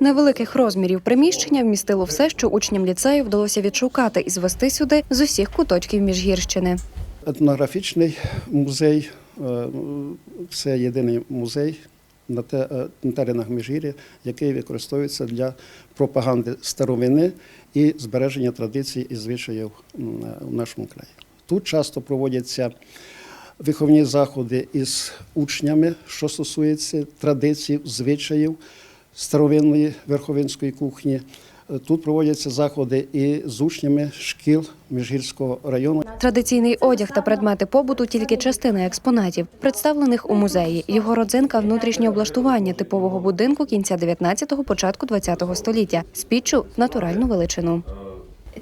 Невеликих розмірів приміщення вмістило все, що учням ліцею вдалося відшукати і звести сюди з усіх куточків Міжгірщини. Етнографічний музей е, це єдиний музей е, на теренах Міжгір'я, який використовується для пропаганди старовини і збереження традицій і звичаїв в нашому краї. Тут часто проводяться виховні заходи із учнями, що стосується традицій, звичаїв старовинної верховинської кухні. Е, Тут проводяться заходи і з учнями шкіл Міжгірського району. Традиційний одяг та предмети побуту тільки частина експонатів, представлених у музеї. Його родзинка внутрішнє облаштування типового будинку кінця 19-го, початку 20-го століття з натуральну величину.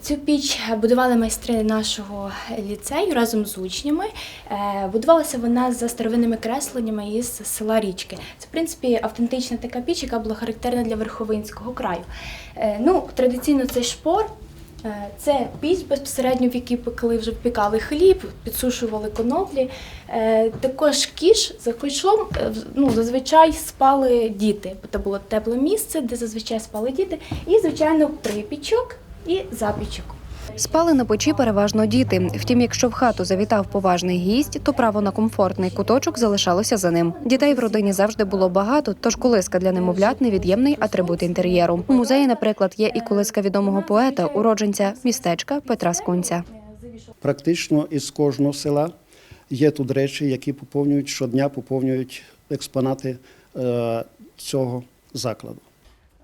Цю піч будували майстри нашого ліцею разом з учнями. Е, Будувалася вона за старовинними кресленнями із села Річки. Це, в принципі, автентична така піч, яка була характерна для Верховинського краю. Е, Ну, традиційно це шпор. Е, Це піч безпосередньо, в якій пекли, вже впікали хліб, підсушували коноплі. Також кіш за койшлом е, ну, зазвичай спали діти, бо це було тепле місце, де зазвичай спали діти. І, звичайно, припічок і запічок. Спали на печі переважно діти. Втім, якщо в хату завітав поважний гість, то право на комфортний куточок залишалося за ним. Дітей в родині завжди було багато, тож колиска для немовлят невід'ємний атрибут інтер'єру. У музеї, наприклад, є і колиска відомого поета, уродженця містечка Петра Скунця. Практично із кожного села є тут речі, які поповнюють щодня, поповнюють експонати е, цього закладу.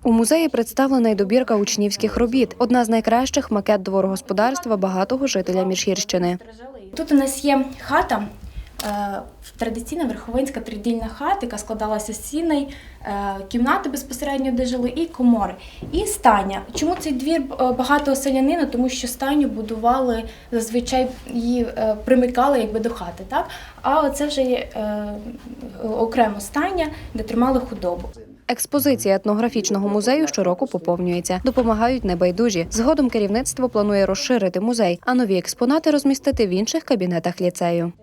У музеї представлена й добірка учнівських робіт. Одна з найкращих макет дворогосподарства багатого жителя Міжгірщини. Тут у нас є хата, традиційна верховинська тридільна хата, яка складалася з сіней, е, кімнати безпосередньо, де жили, і комори. І стайня. Чому цей двір е, багато селянина? Тому що стайню будували зазвичай її е, примикали якби до хати. Так? А це вже є е, окремо стайня, де тримали худобу. Експозиція етнографічного музею щороку поповнюється. Допомагають небайдужі. Згодом керівництво планує розширити музей, а нові експонати розмістити в інших кабінетах ліцею.